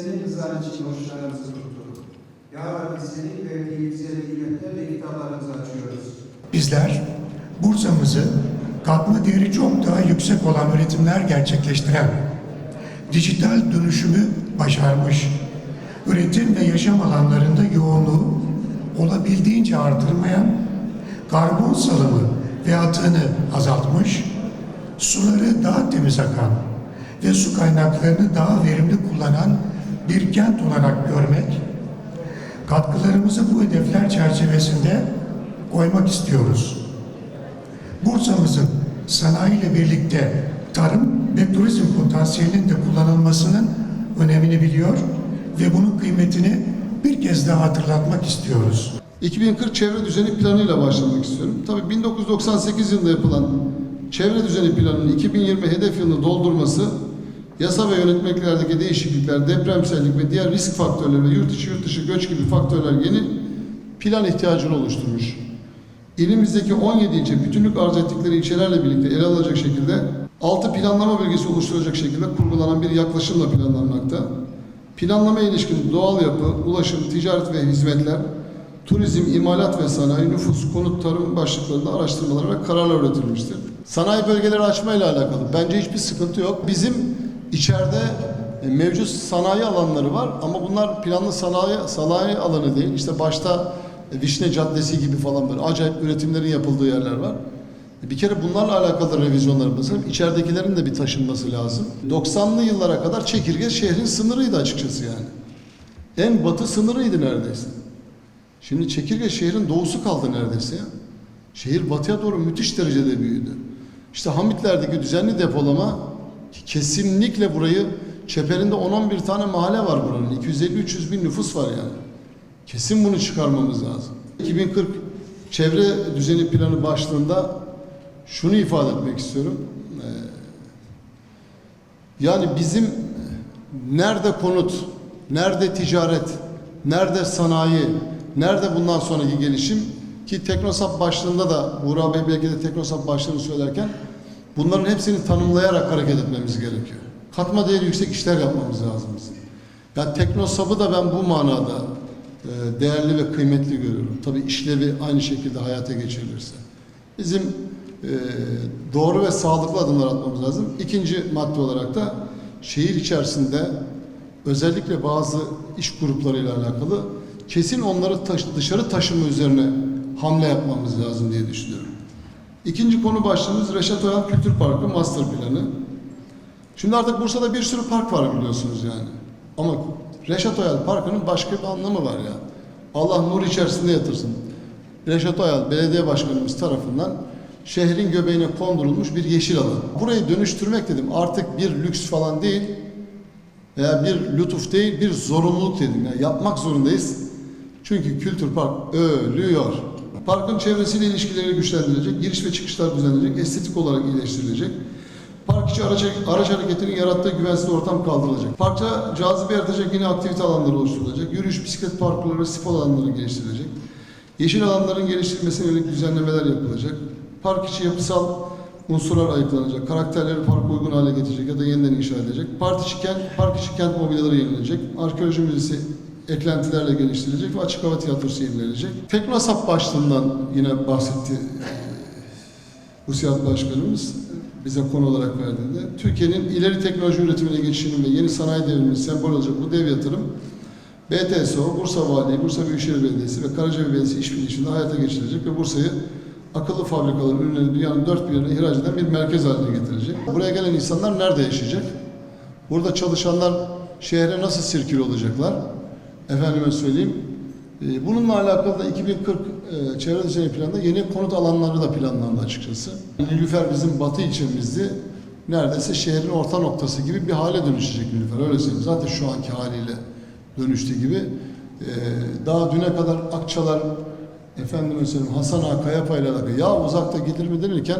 için oruçlarımızı tuttuk. Ya Rabbi senin verdiği bize nimetlerle iftarlarımızı açıyoruz. Bizler Bursa'mızı katma değeri çok daha yüksek olan üretimler gerçekleştiren, dijital dönüşümü başarmış, üretim ve yaşam alanlarında yoğunluğu olabildiğince artırmayan, karbon salımı ve atığını azaltmış, suları daha temiz akan ve su kaynaklarını daha verimli kullanan bir kent olarak görmek, katkılarımızı bu hedefler çerçevesinde koymak istiyoruz. Bursa'mızın sanayiyle birlikte tarım ve turizm potansiyelinin de kullanılmasının önemini biliyor ve bunun kıymetini bir kez daha hatırlatmak istiyoruz. 2040 çevre düzeni planıyla başlamak istiyorum. Tabii 1998 yılında yapılan çevre düzeni planının 2020 hedef yılını doldurması yasa ve yönetmeliklerdeki değişiklikler, depremsellik ve diğer risk faktörleri ve yurt içi yurt dışı göç gibi faktörler yeni plan ihtiyacını oluşturmuş. İlimizdeki 17 ilçe bütünlük arz ettikleri ilçelerle birlikte ele alacak şekilde 6 planlama bölgesi oluşturacak şekilde kurgulanan bir yaklaşımla planlanmakta. Planlama ilişkin doğal yapı, ulaşım, ticaret ve hizmetler, turizm, imalat ve sanayi, nüfus, konut, tarım başlıklarında araştırmalar ve kararlar üretilmiştir. Sanayi bölgeleri açma ile alakalı bence hiçbir sıkıntı yok. Bizim içeride e, mevcut sanayi alanları var ama bunlar planlı sanayi sanayi alanı değil. İşte başta e, Vişne Caddesi gibi falan böyle acayip üretimlerin yapıldığı yerler var. E, Bir kere bunlarla alakalı revizyonlar yapılması, içeridekilerin de bir taşınması lazım. 90'lı yıllara kadar Çekirge şehrin sınırıydı açıkçası yani. En batı sınırıydı neredeyse. Şimdi Çekirge şehrin doğusu kaldı neredeyse. Şehir batıya doğru müthiş derecede büyüdü. İşte Hamitler'deki düzenli depolama kesinlikle burayı çeperinde 10-11 tane mahalle var buranın. 250-300 bin nüfus var yani. Kesin bunu çıkarmamız lazım. 2040 çevre düzeni planı başlığında şunu ifade etmek istiyorum. Ee, Yani bizim nerede konut, nerede ticaret, nerede sanayi, nerede bundan sonraki gelişim ki Teknosap başlığında da Buğra Bey belki de Teknosap başlığını söylerken bunların hepsini tanımlayarak hareket etmemiz gerekiyor. Katma değeri yüksek işler yapmamız lazım bizim. Yani Teknosap'ı da ben bu manada e, değerli ve kıymetli görüyorum. Tabii işlevi aynı şekilde hayata geçirilirse. Bizim e, doğru ve sağlıklı adımlar atmamız lazım. İkinci madde olarak da şehir içerisinde özellikle bazı iş gruplarıyla alakalı kesin onları taş- dışarı taşıma üzerine hamle yapmamız lazım diye düşünüyorum. İkinci konu başlığımız Reşat Oyal Kültür Parkı Master Planı. Şimdi artık Bursa'da bir sürü park var biliyorsunuz yani. Ama Reşat Oyal Parkı'nın başka bir anlamı var ya. Allah nur içerisinde yatırsın. Reşat Oyal Belediye Başkanımız tarafından şehrin göbeğine kondurulmuş bir yeşil alan. Burayı dönüştürmek dedim artık bir lüks falan değil veya bir lütuf değil bir zorunluluk dedim. Yani yapmak zorundayız. Çünkü kültür park ölüyor. Parkın çevresiyle ilişkileri güçlendirilecek, giriş ve çıkışlar düzenlenecek, estetik olarak iyileştirilecek. Park içi araç, araç hareketinin yarattığı güvensiz ortam kaldırılacak. Parkta cazibe yaratacak yeni aktivite alanları oluşturulacak. Yürüyüş, bisiklet parkurları ve spor alanları geliştirilecek. Yeşil alanların geliştirilmesine yönelik düzenlemeler yapılacak. Park içi yapısal unsurlar ayıklanacak. Karakterleri parka uygun hale getirecek ya da yeniden inşa edilecek. Park içi kent, park içi kent mobilyaları yenilecek. Arkeoloji müzesi eklentilerle geliştirilecek ve açık hava tiyatrosu yenilenecek. Teknosap başlığından yine bahsetti Hüsiyat Başkanımız bize konu olarak verdiğinde Türkiye'nin ileri teknoloji üretimine geçişinin ve yeni sanayi devriminin sembol olacak bu dev yatırım BTSO, Bursa Valiliği, Bursa Büyükşehir Belediyesi ve Karacabey Belediyesi işbirliği içinde hayata geçirilecek ve Bursa'yı akıllı fabrikaların ürünlerini dünyanın dört bir yerine ihraç eden bir merkez haline getirecek. Buraya gelen insanlar nerede yaşayacak? Burada çalışanlar şehre nasıl sirkül olacaklar? Efendime söyleyeyim. e, Bununla alakalı da 2040 e, çevre düzeni planında yeni konut alanları da planlandı açıkçası. Nilüfer bizim batı ilçemizdi. Neredeyse şehrin orta noktası gibi bir hale dönüşecek Nilüfer. Öyle söyleyeyim. Zaten şu anki haliyle dönüştü gibi. E, Daha düne kadar Akçalar, efendime söyleyeyim Hasan Ağa, Kayapa ile ya uzakta gelir mi denirken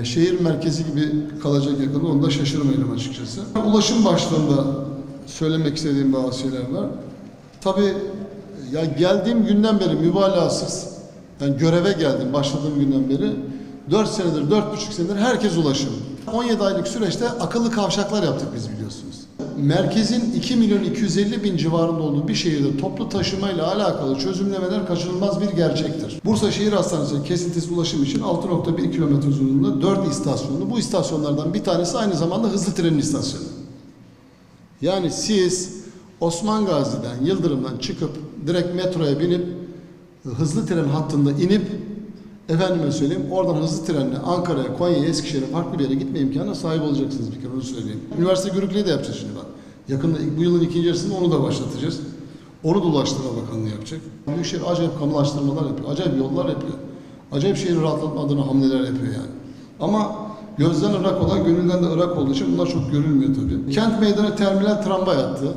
e, şehir merkezi gibi kalacak yakında onu da şaşırmayalım açıkçası. Ulaşım başlığında söylemek istediğim bazı şeyler var. Tabii ya geldiğim günden beri mübalağasız, ben göreve geldim başladığım günden beri 4 senedir, 4,5 senedir herkes ulaşım. 17 aylık süreçte akıllı kavşaklar yaptık biz biliyorsunuz. merkezin 2 milyon 250 bin civarında olduğu bir şehirde toplu taşımayla alakalı çözümlemeler kaçınılmaz bir gerçektir. Bursa Şehir Hastanesi kesintisiz ulaşım için 6.1 kilometre uzunluğunda 4 istasyonlu. Bu istasyonlardan bir tanesi aynı zamanda hızlı trenin istasyonu. Yani siz Osman Gazi'den, Yıldırım'dan çıkıp direkt metroya binip hızlı tren hattında inip efendime söyleyeyim oradan hızlı trenle Ankara'ya, Konya'ya, Eskişehir'e farklı bir yere gitme imkanına sahip olacaksınız bir kere onu söyleyeyim. Üniversite Görükle'yi de yapacağız şimdi bak. Yakında bu yılın ikinci yarısında onu da başlatacağız. Onu da Ulaştırma Bakanlığı yapacak. Büyükşehir acayip kamulaştırmalar yapıyor. Acayip yollar yapıyor. Acayip şehri rahatlatma adına hamleler yapıyor yani. Ama gözden ırak olan gönülden de ırak olduğu için bunlar çok görülmüyor tabii. Kent meydanı terminal tramvay attı.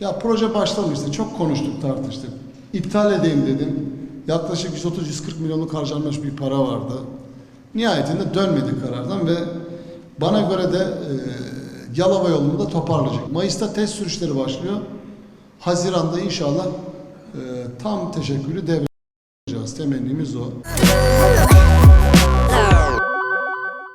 Ya proje başlamıştı. Çok konuştuk tartıştık. İptal edeyim dedim. Yaklaşık 130-140 milyonluk harcanmış bir para vardı. Nihayetinde dönmedik karardan ve bana göre de e, Yalova yolunu da toparlayacak. Mayıs'ta test sürüşleri başlıyor. Haziran'da inşallah e, tam teşekkürü devredeceğiz. Temennimiz o.